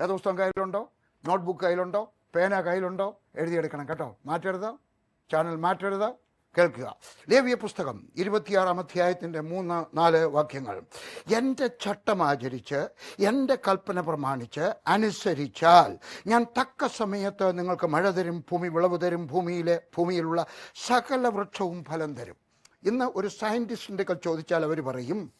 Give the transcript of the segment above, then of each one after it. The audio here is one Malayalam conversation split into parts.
വേദപുസ്തകം കയ്യിലുണ്ടോ? നോട്ട്ബുക്ക് കയ്യിലുണ്ടോ? പേന കയ്യിലുണ്ടോ? എഴുതിയെടുക്കണം കേട്ടോ. മാറ്റരുത്. ചാനൽ മാറ്റരുത്. കേൾക്കുക. ലേവിയ പുസ്തകം ഇരുപത്തിയാറാം അധ്യായത്തിന്റെ മൂന്ന് നാല് വാക്യങ്ങൾ. എന്റെ ചട്ടമാചരിച്ച് എന്റെ കൽപ്പന പ്രമാണിച്ച് അനുസരിച്ചാൽ ഞാൻ തക്ക സമയത്ത് നിങ്ങൾക്ക് മഴ തരും ഭൂമി വിളവ് തരും ഭൂമിയിലെ ഭൂമിയിലുള്ള സകല വൃക്ഷവും ഫലം തരും. ഇന്ന് ഒരു സയന്റിസ്റ്റിന്റെ ചോദിച്ചാൽ അവർ പറയും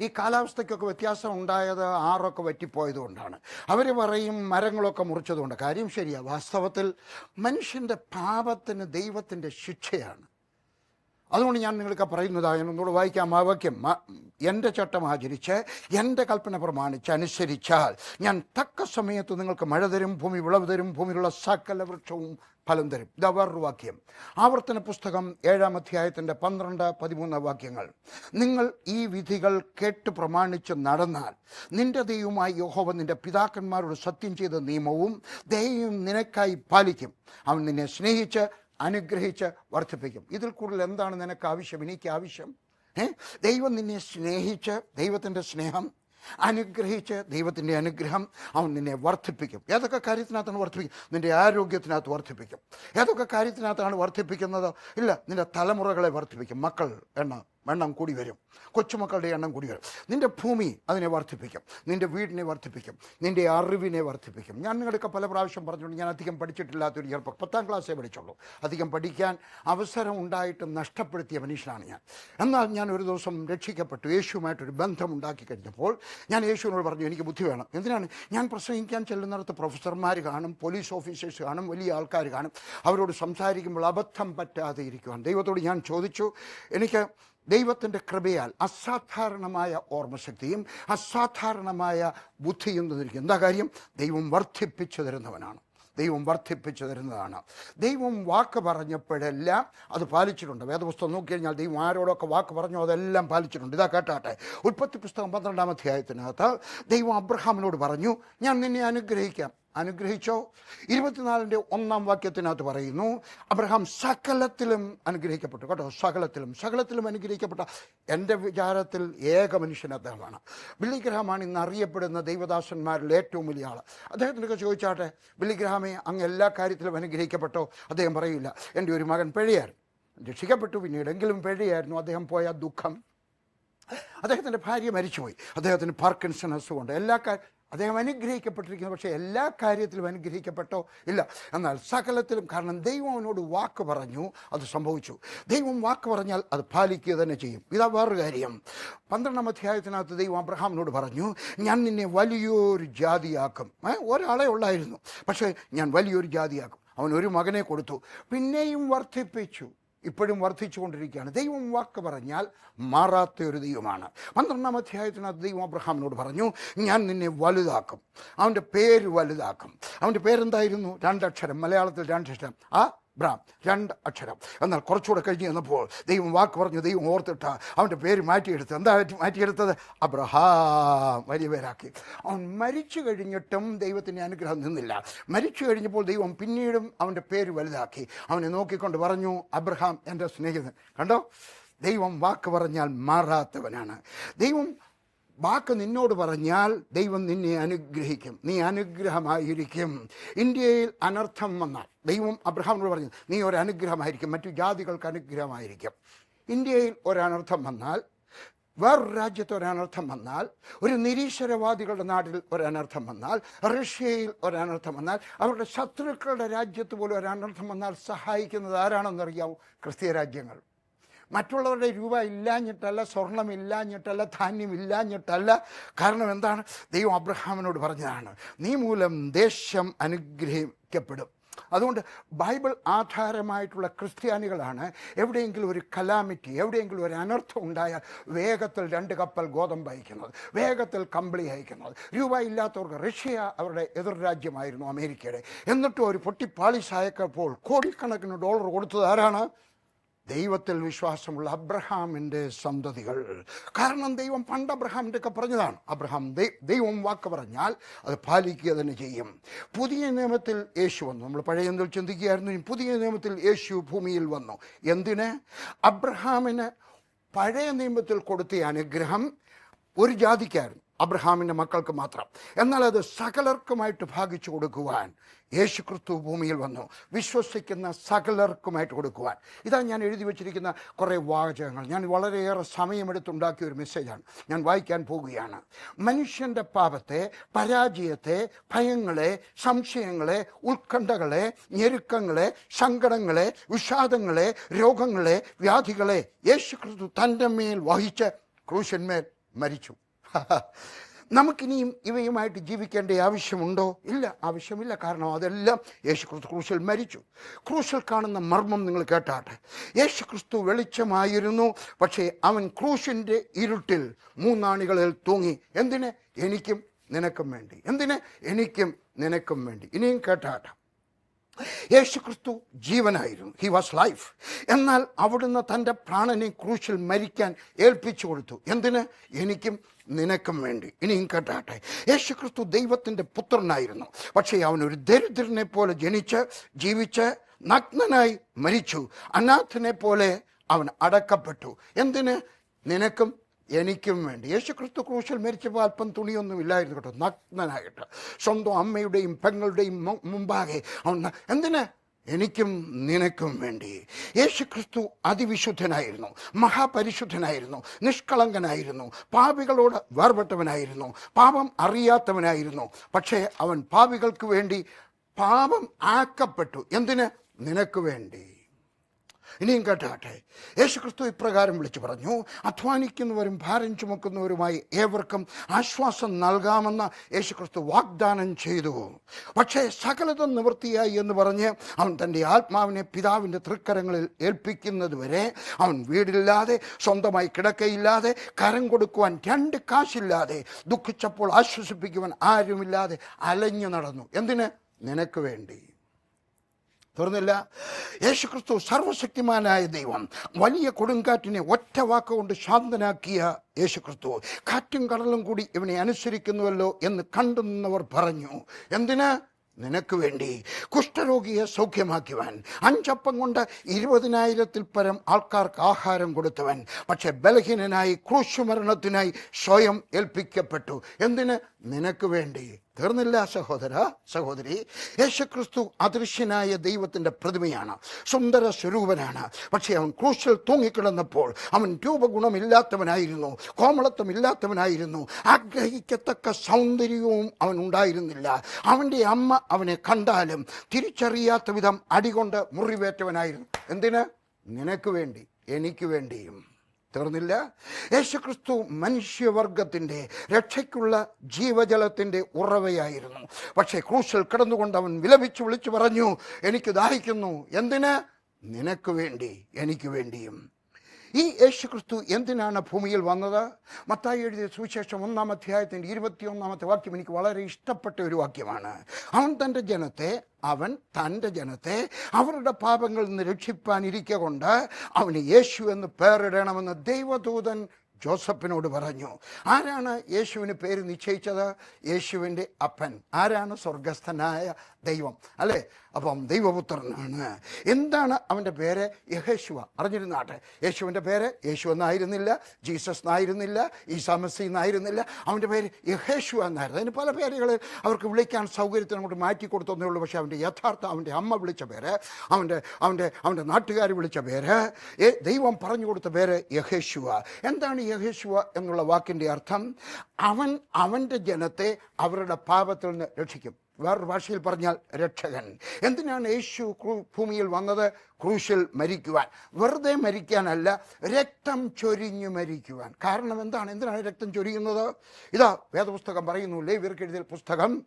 ഈ കാലാവസ്ഥയ്ക്കൊക്കെ വ്യത്യാസം ഉണ്ടായത് ആറൊക്കെ വറ്റിപ്പോയത് കൊണ്ടാണ്. അവർ പറയും മരങ്ങളൊക്കെ മുറിച്ചതുകൊണ്ട്. കാര്യം ശരിയാണ് വാസ്തവത്തിൽ മനുഷ്യന്റെ പാപത്തിന് ദൈവത്തിന്റെ ശിക്ഷയാണ്. അതുകൊണ്ട് ഞാൻ നിങ്ങൾക്ക് പറയുന്നതായ ഒന്നുകൂടെ വായിക്കാം ആ വാക്യം. എന്റെ ചട്ടം ആചരിച്ച് എന്റെ കൽപ്പന പ്രമാണിച്ച് അനുസരിച്ചാൽ ഞാൻ തക്ക സമയത്ത് നിങ്ങൾക്ക് മഴ തരും ഭൂമി വിളവ് തരും ഭൂമിയിലുള്ള സകല വൃക്ഷവും ഫലം തരും. ഇതാ വേറൊരു വാക്യം. ആവർത്തന പുസ്തകം ഏഴാം അധ്യായത്തിന്റെ പന്ത്രണ്ട് പതിമൂന്ന് വാക്യങ്ങൾ. നിങ്ങൾ ഈ വിധികൾ കേട്ട് പ്രമാണിച്ച് നടന്നാൽ നിന്റെ ദൈവമായി യഹോവ നിന്റെ പിതാക്കന്മാരോട് സത്യം ചെയ്ത നിയമവും ദൈവം നിനക്കായി പാലിക്കും. അവൻ നിന്നെ സ്നേഹിച്ച് അനുഗ്രഹിച്ച് വർദ്ധിപ്പിക്കും. ഇതിൽ കൂടുതൽ എന്താണ് നിനക്ക് ആവശ്യം? എനിക്ക് ആവശ്യം. ദൈവം നിന്നെ സ്നേഹിച്ച് ദൈവത്തിന്റെ സ്നേഹം അനുഗ്രഹിച്ച് ദൈവത്തിന്റെ അനുഗ്രഹം അവൻ നിന്നെ വർദ്ധിപ്പിക്കും. ഏതൊക്കെ കാര്യത്തിനകത്താണ് വർദ്ധിപ്പിക്കും? നിന്റെ ആരോഗ്യത്തിനകത്ത് വർദ്ധിപ്പിക്കും. ഏതൊക്കെ കാര്യത്തിനകത്താണ് വർദ്ധിപ്പിക്കുന്നത്? ഇല്ല നിന്റെ തലമുറകളെ വർദ്ധിപ്പിക്കും. മക്കൾ എണ്ണം എണ്ണം കൂടി വരും. കൊച്ചുമക്കളുടെ എണ്ണം കൂടി വരും. നിന്റെ ഭൂമി അതിനെ വർദ്ധിപ്പിക്കും. നിന്റെ വീടിനെ വർദ്ധിപ്പിക്കും. നിന്റെ അറിവിനെ വർദ്ധിപ്പിക്കും. ഞാൻ നിങ്ങളൊക്കെ പല പ്രാവശ്യം പറഞ്ഞുകൊണ്ട് ഞാൻ അധികം പഠിച്ചിട്ടില്ലാത്തൊരു ചെറുപ്പം. പത്താം ക്ലാസ്സേ പഠിച്ചുള്ളൂ. അധികം പഠിക്കാൻ അവസരം ഉണ്ടായിട്ടും നഷ്ടപ്പെടുത്തിയ മനുഷ്യനാണ് ഞാൻ. എന്നാൽ ഞാൻ ഒരു ദിവസം രക്ഷിക്കപ്പെട്ടു. യേശുവുമായിട്ടൊരു ബന്ധം ഉണ്ടാക്കി കഴിഞ്ഞപ്പോൾ ഞാൻ യേശുവിനോട് പറഞ്ഞു എനിക്ക് ബുദ്ധി വേണം. എന്തിനാണ്? ഞാൻ പ്രസംഗിക്കാൻ ചെല്ലുന്നിടത്ത് പ്രൊഫസർമാർ കാണും പോലീസ് ഓഫീസേഴ്സ് കാണും വലിയ ആൾക്കാർ കാണും. അവരോട് സംസാരിക്കുമ്പോൾ അബദ്ധം പറ്റാതെ ഇരിക്കുവാൻ ദൈവത്തോട് ഞാൻ ചോദിച്ചു എനിക്ക് ദൈവത്തിന്റെ കൃപയാൽ അസാധാരണമായ ഓർമ്മശക്തിയും അസാധാരണമായ ബുദ്ധിയും തന്നിരിക്കും എന്താ കാര്യം? ദൈവം വർദ്ധിപ്പിച്ചു തരുന്നവനാണ്. ദൈവം വർദ്ധിപ്പിച്ചു തരുന്നതാണ്. ദൈവം വാക്ക് പറഞ്ഞപ്പോഴെല്ലാം അത് പാലിച്ചിട്ടുണ്ട്. വേദപുസ്തകം നോക്കിക്കഴിഞ്ഞാൽ ദൈവം ആരോടൊക്കെ വാക്ക് പറഞ്ഞോ അതെല്ലാം പാലിച്ചിട്ടുണ്ട്. ഇതാ കേട്ടാട്ടെ. ഉൽപ്പത്തി പുസ്തകം പന്ത്രണ്ടാം അധ്യായത്തിനകത്ത് ദൈവം അബ്രഹാമിനോട് പറഞ്ഞു ഞാൻ നിന്നെ അനുഗ്രഹിക്കാം. അനുഗ്രഹിച്ചോ? ഇരുപത്തിനാലിന്റെ ഒന്നാം വാക്യത്തിനകത്ത് പറയുന്നു അബ്രഹാം സകലത്തിലും അനുഗ്രഹിക്കപ്പെട്ടു. കേട്ടോ സകലത്തിലും സകലത്തിലും അനുഗ്രഹിക്കപ്പെട്ട എന്റെ വിചാരത്തിൽ ഏക മനുഷ്യൻ അദ്ദേഹമാണ്. ബില്ലിഗ്രഹമാണ് ഇന്ന് അറിയപ്പെടുന്ന ദൈവദാസന്മാരിൽ ഏറ്റവും വലിയ ആൾ അദ്ദേഹത്തിനൊക്കെ ചോദിച്ചാട്ടെ ബില്ലിഗ്രഹമേ അങ്ങ് എല്ലാ കാര്യത്തിലും അനുഗ്രഹിക്കപ്പെട്ടോ? അദ്ദേഹം പറയില്ല. എന്റെ ഒരു മകൻ പിഴയായിരുന്നു. രക്ഷിക്കപ്പെട്ടു പിന്നീടെങ്കിലും പിഴയായിരുന്നു. അദ്ദേഹം പോയ ദുഃഖം. അദ്ദേഹത്തിന്റെ ഭാര്യ മരിച്ചുപോയി. അദ്ദേഹത്തിന് പാർക്കിൻസൺ അസുഖമുണ്ട്. എല്ലാ കാര്യം അദ്ദേഹം അനുഗ്രഹിക്കപ്പെട്ടിരിക്കുന്നു. പക്ഷേ എല്ലാ കാര്യത്തിലും അനുഗ്രഹിക്കപ്പെട്ടോ ഇല്ല. എന്നാൽ സകലത്തിലും കാരണം ദൈവം അവനോട് വാക്ക് പറഞ്ഞു അത് സംഭവിച്ചു. ദൈവം വാക്ക് പറഞ്ഞാൽ അത് പാലിക്കുക തന്നെ ചെയ്യും. ഇതാ വേറൊരു കാര്യം. പന്ത്രണ്ടാം അധ്യായത്തിനകത്ത് ദൈവം അബ്രഹാമിനോട് പറഞ്ഞു ഞാൻ നിന്നെ വലിയൊരു ജാതിയാക്കും. ഒരാളെ ഉള്ളായിരുന്നു. പക്ഷേ ഞാൻ വലിയൊരു ജാതിയാക്കും. അവൻ ഒരു മകനെ കൊടുത്തു. പിന്നെയും വർദ്ധിപ്പിച്ചു. ഇപ്പോഴും വർദ്ധിച്ചുകൊണ്ടിരിക്കുകയാണ്. ദൈവം വാക്ക് പറഞ്ഞാൽ മാറാത്ത ഒരു ദൈവമാണ്. പന്ത്രണ്ടാം അധ്യായത്തിനകത്ത് ദൈവം അബ്രഹാമിനോട് പറഞ്ഞു ഞാൻ നിന്നെ വലുതാക്കും. അവന്റെ പേര് വലുതാക്കും. അവന്റെ പേരെന്തായിരുന്നു? രണ്ടക്ഷരം. മലയാളത്തിൽ രണ്ടക്ഷരം. ആ? ബ്രാം രണ്ട് അക്ഷരം. എന്നാൽ കുറച്ചുകൂടെ കഴിഞ്ഞ് ചെന്നപ്പോൾ ദൈവം വാക്ക് പറഞ്ഞു ദൈവം ഓർത്തിട്ട അവന്റെ പേര് മാറ്റിയെടുത്ത് എന്താ മാറ്റി- മാറ്റിയെടുത്തത്? അബ്രഹാം വലിയ പേരാക്കി അവൻ മരിച്ചു കഴിഞ്ഞിട്ടും ദൈവത്തിന്റെ അനുഗ്രഹം നിന്നില്ല. മരിച്ചു കഴിഞ്ഞപ്പോൾ ദൈവം പിന്നീടും അവന്റെ പേര് വലുതാക്കി. അവനെ നോക്കിക്കൊണ്ട് പറഞ്ഞു അബ്രഹാം എന്റെ സ്നേഹിതൻ. കണ്ടോ? ദൈവം വാക്ക് പറഞ്ഞാൽ മാറാത്തവനാണ്. ദൈവം വാക്ക് നിന്നോട് പറഞ്ഞാൽ ദൈവം നിന്നെ അനുഗ്രഹിക്കും. നീ അനുഗ്രഹമായിരിക്കും. ഇന്ത്യയിൽ അനർത്ഥം വന്നാൽ ദൈവം അബ്രഹാമിനോട് പറഞ്ഞു നീ ഒരു അനുഗ്രഹമായിരിക്കും മറ്റു ജാതികൾക്ക് അനുഗ്രഹമായിരിക്കും. ഇന്ത്യയിൽ ഒരനർത്ഥം വന്നാൽ വേറൊരു രാജ്യത്ത് ഒരനർത്ഥം വന്നാൽ ഒരു നിരീശ്വരവാദികളുടെ നാട്ടിൽ ഒരനർത്ഥം വന്നാൽ റഷ്യയിൽ ഒരനർത്ഥം വന്നാൽ അവരുടെ ശത്രുക്കളുടെ രാജ്യത്ത് പോലും ഒരനർത്ഥം വന്നാൽ സഹായിക്കുന്നത് ആരാണെന്നറിയാമോ ക്രിസ്തീയ രാജ്യങ്ങൾ. മറ്റുള്ളവരുടെ രൂപ ഇല്ലാഞ്ഞിട്ടല്ല സ്വർണം ഇല്ലാഞ്ഞിട്ടല്ല ധാന്യം ഇല്ലാഞ്ഞിട്ടല്ല. കാരണം എന്താണ്? ദൈവം അബ്രഹാമിനോട് പറഞ്ഞതാണ് നീ മൂലം ദേശം അനുഗ്രഹിക്കപ്പെടും. അതുകൊണ്ട് ബൈബിൾ ആധാരമായിട്ടുള്ള ക്രിസ്ത്യാനികളാണ്. എവിടെയെങ്കിലും ഒരു കലാമിറ്റി എവിടെയെങ്കിലും ഒരു അനർത്ഥം ഉണ്ടായാൽ വേഗത്തിൽ രണ്ട് കപ്പൽ ഗോതമ്പ് അയക്കുന്നത് വേഗത്തിൽ കമ്പിളി അയക്കുന്നത്. രൂപ ഇല്ലാത്തവർക്ക് റഷ്യ അവരുടെ എതിർ രാജ്യമായിരുന്നു അമേരിക്കയുടെ. എന്നിട്ടും ഒരു പൊട്ടിപ്പാളിസായപ്പോൾ കോടിക്കണക്കിന് ഡോളർ കൊടുത്തത് ആരാണ്? ദൈവത്തിൽ വിശ്വാസമുള്ള അബ്രഹാമിന്റെ സന്തതികൾ. കാരണം ദൈവം പണ്ട് അബ്രഹാമിന്റെ ഒക്കെ പറഞ്ഞതാണ്. അബ്രഹാം ദൈവം വാക്ക് പറഞ്ഞാൽ അത് പാലിക്കുക തന്നെ ചെയ്യും. പുതിയ നിയമത്തിൽ യേശു വന്നു. നമ്മൾ പഴയ നിയമത്തിൽ ചിന്തിക്കുകയായിരുന്നു പുതിയ നിയമത്തിൽ യേശു ഭൂമിയിൽ വന്നു. എന്തിന്? അബ്രഹാമിന് പഴയ നിയമത്തിൽ കൊടുത്ത അനുഗ്രഹം ഒരു ജാതിക്കായിരുന്നു അബ്രഹാമിന്റെ മക്കൾക്ക് മാത്രം. എന്നാൽ അത് സകലർക്കുമായിട്ട് ഭാഗിച്ചു കൊടുക്കുവാൻ യേശു ക്രിസ്തു ഭൂമിയിൽ വന്നു. വിശ്വസിക്കുന്ന സകലർക്കുമായിട്ട് കൊടുക്കുവാൻ. ഇതാ ഞാൻ എഴുതി വച്ചിരിക്കുന്ന കുറേ വാചകങ്ങൾ. ഞാൻ വളരെയേറെ സമയമെടുത്തുണ്ടാക്കിയ ഒരു മെസ്സേജാണ്. ഞാൻ വായിക്കാൻ പോവുകയാണ് മനുഷ്യന്റെ പാപത്തെ പരാജയത്തെ ഭയങ്ങളെ സംശയങ്ങളെ ഉത്കണ്ഠകളെ ഞെരുക്കങ്ങളെ സങ്കടങ്ങളെ വിഷാദങ്ങളെ രോഗങ്ങളെ വ്യാധികളെ യേശു ക്രിസ്തു തന്റെ മേൽ വഹിച്ച് ക്രൂശന്മേൽ മരിച്ചു. നമുക്കിനിയും ഇവയുമായിട്ട് ജീവിക്കേണ്ട ആവശ്യമുണ്ടോ? ഇല്ല ആവശ്യമില്ല. കാരണം അതെല്ലാം യേശു ക്രിസ്തു ക്രൂശിൽ മരിച്ചു. ക്രൂശിൽ കാണുന്ന മർമ്മം നിങ്ങൾ കേട്ടാട്ടെ. യേശു ക്രിസ്തു വെളിച്ചമായിരുന്നു പക്ഷേ അവൻ ക്രൂശിന്റെ ഇരുട്ടിൽ മൂന്നാണികളിൽ തൂങ്ങി. എന്തിന്? എനിക്കും നിനക്കും വേണ്ടി. എന്തിന്? എനിക്കും നിനക്കും വേണ്ടി. ഇനിയും കേട്ടാട്ടെ. യേശു ക്രിസ്തു ജീവനായിരുന്നു. ഹി വാസ് ലൈഫ് എന്നാൽ അവിടുന്ന് തന്റെ പ്രാണനെ ക്രൂശിൽ മരിക്കാൻ ഏൽപ്പിച്ചു കൊടുത്തു. എന്തിന്? എനിക്കും നിനക്കും വേണ്ടി. ഇനിയും കേട്ടാട്ടെ. യേശു ക്രിസ്തു ദൈവത്തിന്റെ പുത്രനായിരുന്നു. പക്ഷേ അവൻ ഒരു ദരിദ്രനെ പോലെ ജനിച്ച് ജീവിച്ച് നഗ്നനായി മരിച്ചു. അനാഥനെ പോലെ അവൻ അടക്കപ്പെട്ടു. എന്തിന്? നിനക്കും എനിക്കും വേണ്ടി. യേശു ക്രിസ്തു ക്രൂശിൽ മരിച്ചപ്പോൾ അല്പം തുണിയൊന്നും ഇല്ലായിരുന്നു കേട്ടോ. നഗ്നനായിട്ട്. സ്വന്തം അമ്മയുടെയും പെങ്ങളുടെയും മുമ്പാകെ അവൻ എന്തിനാ? എനിക്കും നിനക്കും വേണ്ടി. യേശു ക്രിസ്തു അതിവിശുദ്ധനായിരുന്നു. മഹാപരിശുദ്ധനായിരുന്നു. നിഷ്കളങ്കനായിരുന്നു. പാപികളോട് വേർപെട്ടവനായിരുന്നു. പാപം അറിയാത്തവനായിരുന്നു. പക്ഷേ അവൻ പാപികൾക്ക് വേണ്ടി പാപം ആക്കപ്പെട്ടു. എന്തിന്? നിനക്ക് വേണ്ടി. ഇനിയും കേട്ടാട്ടെ. യേശുക്രിസ്തു ഇപ്രകാരം വിളിച്ചു പറഞ്ഞു അധ്വാനിക്കുന്നവരും ഭാരം ചുമക്കുന്നവരുമായി ഏവർക്കും ആശ്വാസം നൽകാമെന്ന് യേശുക്രിസ്തു വാഗ്ദാനം ചെയ്തു. പക്ഷേ സകലതും നിവൃത്തിയായി എന്ന് പറഞ്ഞ് അവൻ തന്റെ ആത്മാവിനെ പിതാവിന്റെ തൃക്കരങ്ങളിൽ ഏൽപ്പിക്കുന്നത് വരെ അവൻ വീടില്ലാതെ സ്വന്തമായി കിടക്കയില്ലാതെ കരം കൊടുക്കുവാൻ രണ്ട് കാശില്ലാതെ ദുഃഖിച്ചപ്പോൾ ആശ്വസിപ്പിക്കുവാൻ ആരുമില്ലാതെ അലഞ്ഞു നടന്നു. എന്തിന്? നിനക്ക് വേണ്ടി. തീർന്നില്ല യേശുക്രിസ്തു സർവശക്തിമാനായ ദൈവം വലിയ കൊടുങ്കാറ്റിനെ ഒറ്റ വാക്കുകൊണ്ട് ശാന്തനാക്കിയ യേശുക്രിസ്തു കാറ്റും കടലും കൂടി ഇവനെ അനുസരിക്കുന്നുവല്ലോ എന്ന് കണ്ടു നിന്നവർ പറഞ്ഞു. എന്തിന്? നിനക്ക് വേണ്ടി കുഷ്ഠരോഗിയെ സൗഖ്യമാക്കിയവൻ അഞ്ചപ്പം കൊണ്ട് ഇരുപതിനായിരത്തിൽ പരം ആൾക്കാർക്ക് ആഹാരം കൊടുത്തവൻ പക്ഷെ ബലഹീനനായി ക്രൂശുമരണത്തിനായി സ്വയം ഏൽപ്പിക്കപ്പെട്ടു. എന്തിന്? നിനക്ക് വേണ്ടി തീർന്നില്ല സഹോദര സഹോദരി. യേശുക്രിസ്തു അദൃശ്യനായ ദൈവത്തിന്റെ പ്രതിമയാണ് സുന്ദര സ്വരൂപനാണ്. പക്ഷേ അവൻ ക്രൂശിൽ തൂങ്ങിക്കിടന്നപ്പോൾ അവൻ രൂപഗുണമില്ലാത്തവനായിരുന്നു കോമളത്വമില്ലാത്തവനായിരുന്നു ആഗ്രഹിക്കത്തക്ക സൗന്ദര്യവും അവൻ ഉണ്ടായിരുന്നില്ല. അവന്റെ അമ്മ അവനെ കണ്ടാലും തിരിച്ചറിയാത്ത വിധം അടികൊണ്ട് മുറിവേറ്റവനായിരുന്നു. എന്തിന്? നിനക്ക് വേണ്ടി എനിക്ക് വേണ്ടിയും. തീർന്നില്ല. യേശുക്രിസ്തു മനുഷ്യവർഗത്തിന്റെ രക്ഷയ്ക്കുള്ള ജീവജലത്തിന്റെ ഉറവയായിരുന്നു. പക്ഷേ ക്രൂശിൽ കിടന്നുകൊണ്ട് അവൻ വിലപിച്ചു വിളിച്ചു പറഞ്ഞു എനിക്ക് ദാഹിക്കുന്നു എന്തിന്? നിനക്ക് വേണ്ടി എനിക്ക് വേണ്ടിയും. ഈ യേശുക്രിസ്തു എന്തിനാണ് ഭൂമിയിൽ വന്നത്? മത്തായി എഴുതിയ സുവിശേഷം ഒന്നാം അധ്യായത്തിന്റെ ഇരുപത്തിയൊന്നാമത്തെ വാക്യം എനിക്ക് വളരെ ഇഷ്ടപ്പെട്ട ഒരു വാക്യമാണ്. അവൻ തന്റെ ജനത്തെ അവൻ തന്റെ ജനത്തെ അവരുടെ പാപങ്ങളിൽ നിന്ന് രക്ഷിപ്പാനിരിക്കെ കൊണ്ട് അവന് യേശു എന്ന് പേരിടണമെന്ന് ദൈവദൂതൻ ജോസഫിനോട് പറഞ്ഞു. ആരാണ് യേശുവിന് പേര് നിശ്ചയിച്ചത്? യേശുവിന്റെ അപ്പൻ. ആരാണ് സ്വർഗസ്ഥനായ ദൈവം അല്ലേ? അപ്പം ദൈവപുത്രനാണ്. എന്താണ് അവന്റെ പേര്? യഹേശുവ. അറിഞ്ഞിരുന്നാട്ടെ യേശുവിന്റെ പേര് യേശു എന്നായിരുന്നില്ല ജീസസ് എന്നായിരുന്നില്ല ഈസാമസി എന്നായിരുന്നില്ല. അവന്റെ പേര് യഹേശുവ എന്നായിരുന്നു. അതിന് പല പേരുകൾ അവർക്ക് വിളിക്കാൻ സൗകര്യത്തിന് അങ്ങോട്ട് മാറ്റി കൊടുത്തതേ ഉള്ളൂ. പക്ഷേ അവന്റെ യഥാർത്ഥ അവന്റെ അമ്മ വിളിച്ച പേര് അവന്റെ അവന്റെ അവന്റെ നാട്ടുകാർ വിളിച്ച പേര് ദൈവം പറഞ്ഞു കൊടുത്ത പേര് യഹേശുവ. എന്താണ് യഹേശുവ എന്നുള്ള വാക്കിന്റെ അർത്ഥം? അവൻ അവന്റെ ജനത്തെ അവരുടെ പാപത്തിൽ നിന്ന് രക്ഷിക്കും. വേറൊരു ഭാഷയിൽ പറഞ്ഞാൽ രക്ഷകൻ. എന്തിനാണ് യേശു ഭൂമിയിൽ വന്നത്? ക്രൂശിൽ മരിക്കുവാൻ. വെറുതെ മരിക്കാനല്ല രക്തം ചൊരിഞ്ഞു മരിക്കുവാൻ. കാരണം എന്താണ്? എന്തിനാണ് രക്തം ചൊരിയുന്നത്? ഇതാ വേദപുസ്തകം പറയുന്നു ലേവിർക്കെഴുതിയ പുസ്തകം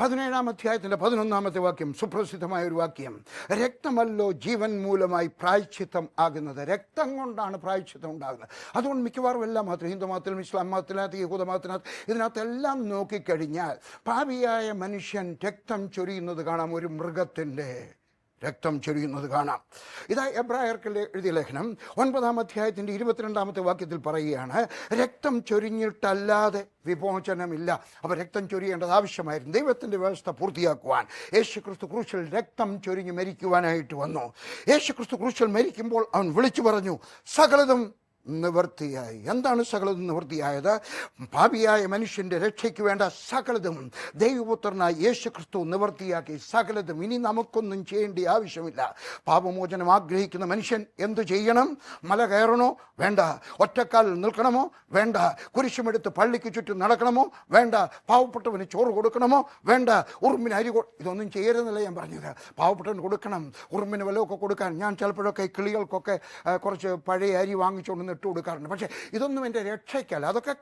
പതിനേഴാം അധ്യായത്തിന്റെ പതിനൊന്നാമത്തെ വാക്യം സുപ്രസിദ്ധമായ ഒരു വാക്യം. രക്തമല്ലോ ജീവൻ മൂലമായി പ്രായച്ചിത്തം ആകുന്നത്. രക്തം കൊണ്ടാണ് പ്രായച്ചിത്തം ഉണ്ടാകുന്നത്. അതുകൊണ്ട് മിക്കവാറും എല്ലാ മാത്രം ഹിന്ദു മതത്തിലും ഇസ്ലാം മതത്തിനകത്ത് യഹൂദ മതത്തിനകത്ത് ഇതിനകത്തെല്ലാം നോക്കിക്കഴിഞ്ഞാൽ പാപിയായ മനുഷ്യൻ രക്തം ചൊരിയുന്നത് കാണാം ഒരു മൃഗത്തിന്റെ. രക്തം ചൊരിയുന്നത് കാണാം. ഇതാ എബ്രായർക്ക് എഴുതിയ ലേഖനം. ഒൻപതാം അധ്യായത്തിന്റെ ഇരുപത്തിരണ്ടാമത്തെ വാക്യത്തിൽ പറയുകയാണ് രക്തം ചൊരിഞ്ഞിട്ടല്ലാതെ വിമോചനമില്ല. അപ്പോൾ രക്തം ചൊരിയേണ്ടത് ആവശ്യമായിരുന്നു. ദൈവത്തിന്റെ വ്യവസ്ഥ പൂർത്തിയാക്കുവാൻ. യേശു ക്രിസ്തു ക്രൂശിൽ രക്തം ചൊരിഞ്ഞ് മരിക്കുവാനായിട്ട് വന്നു. യേശു ക്രിസ്തു ക്രൂശിൽ മരിക്കുമ്പോൾ അവൻ വിളിച്ചു പറഞ്ഞു സകലതും നിവൃത്തിയായി എന്താണ് സകലതും നിവൃത്തിയായത് പാപിയായ മനുഷ്യന്റെ രക്ഷയ്ക്ക് വേണ്ട സകലതും ദൈവപുത്രനായ യേശു ക്രിസ്തു നിവൃത്തിയാക്കി സകലതും ഇനി നമുക്കൊന്നും ചെയ്യേണ്ട ആവശ്യമില്ല. പാപമോചനം ആഗ്രഹിക്കുന്ന മനുഷ്യൻ എന്തു ചെയ്യണം? മല കയറണോ? വേണ്ട. ഒറ്റക്കാൽ നിൽക്കണമോ? വേണ്ട. കുരിശുമെടുത്ത് പള്ളിക്ക് ചുറ്റും നടക്കണമോ? വേണ്ട. പാവപ്പെട്ടവന് ചോറ് കൊടുക്കണമോ? വേണ്ട. ഉറുമ്പിന് അരി ഇതൊന്നും ചെയ്യരുതെന്നല്ല ഞാൻ പറഞ്ഞത്. പാവപ്പെട്ടവന് കൊടുക്കണം. ഉറുമ്പിന് വല്ലതൊക്കെ കൊടുക്കാൻ. ഞാൻ ചിലപ്പോഴൊക്കെ കിളികൾക്കൊക്കെ കുറച്ച് പഴയ അരി വാങ്ങിച്ചുകൊണ്ട് ഇട്ട് കൊടുക്കാറുണ്ട് പക്ഷേ ഇതൊന്നും എന്റെ രക്ഷയ്ക്കല്ല. അതൊക്കെ